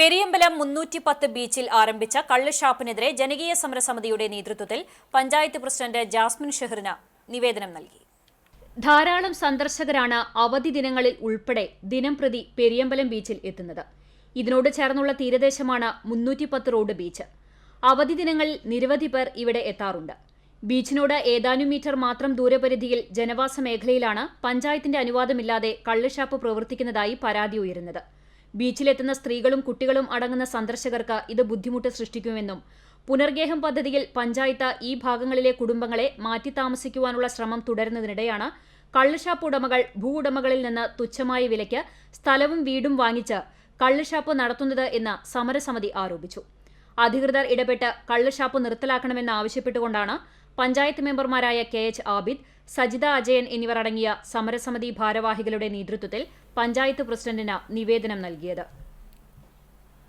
പെരിയമ്പലം മുന്നൂറ്റി പത്ത് ബീച്ചിൽ ആരംഭിച്ച കള്ളുഷാപ്പിനെതിരെ ജനകീയ സമരസമിതിയുടെ നേതൃത്വത്തിൽ പഞ്ചായത്ത് പ്രസിഡന്റ് ജാസ്മിൻ ഷെഹറിന് നിവേദനം നൽകി. ധാരാളം സന്ദർശകരാണ് അവധി ദിനങ്ങളിൽ ഉൾപ്പെടെ ദിനം പ്രതി പെരിയമ്പലം ബീച്ചിൽ എത്തുന്നത്. ഇതിനോട് ചേർന്നുള്ള തീരദേശമാണ് മുന്നൂറ്റി പത്ത് റോഡ് ബീച്ച്. അവധി ദിനങ്ങളിൽ നിരവധി പേർ ഇവിടെ എത്താറുണ്ട്. ബീച്ചിനോട് ഏതാനും മീറ്റർ മാത്രം ദൂരപരിധിയിൽ ജനവാസ മേഖലയിലാണ് പഞ്ചായത്തിന്റെ അനുവാദമില്ലാതെ കള്ളുഷാപ്പ് പ്രവർത്തിക്കുന്നതായി പരാതി ഉയരുന്നത്. ബീച്ചിലെത്തുന്ന സ്ത്രീകളും കുട്ടികളും അടങ്ങുന്ന സന്ദർശകർക്ക് ഇത് ബുദ്ധിമുട്ട് സൃഷ്ടിക്കുമെന്നും പുനർഗേഹം പദ്ധതിയിൽ പഞ്ചായത്ത് ഈ ഭാഗങ്ങളിലെ കുടുംബങ്ങളെ മാറ്റി താമസിക്കുവാനുള്ള ശ്രമം തുടരുന്നതിനിടെയാണ് കള്ളുഷാപ്പ് ഉടമകൾ ഭൂ ഉടമകളിൽ നിന്ന് തുച്ഛമായ വിലയ്ക്ക് സ്ഥലവും വീടും വാങ്ങിച്ച് കള്ളുഷാപ്പ് നടത്തുന്നത് എന്ന് സമരസമിതി ആരോപിച്ചു. അധികൃതർ ഇടപെട്ട് കള്ളുഷാപ്പ് നിർത്തലാക്കണമെന്ന് ആവശ്യപ്പെട്ടുകൊണ്ടാണ് പഞ്ചായത്ത് മെമ്പർമാരായ കെ എച്ച് ആബിദ് സജിത അജയൻ എന്നിവർ അടങ്ങിയ സമരസമിതി ഭാരവാഹികളുടെ നേതൃത്വത്തിൽ പഞ്ചായത്ത് പ്രസിഡന്റിന് നിവേദനം നൽകിയത്.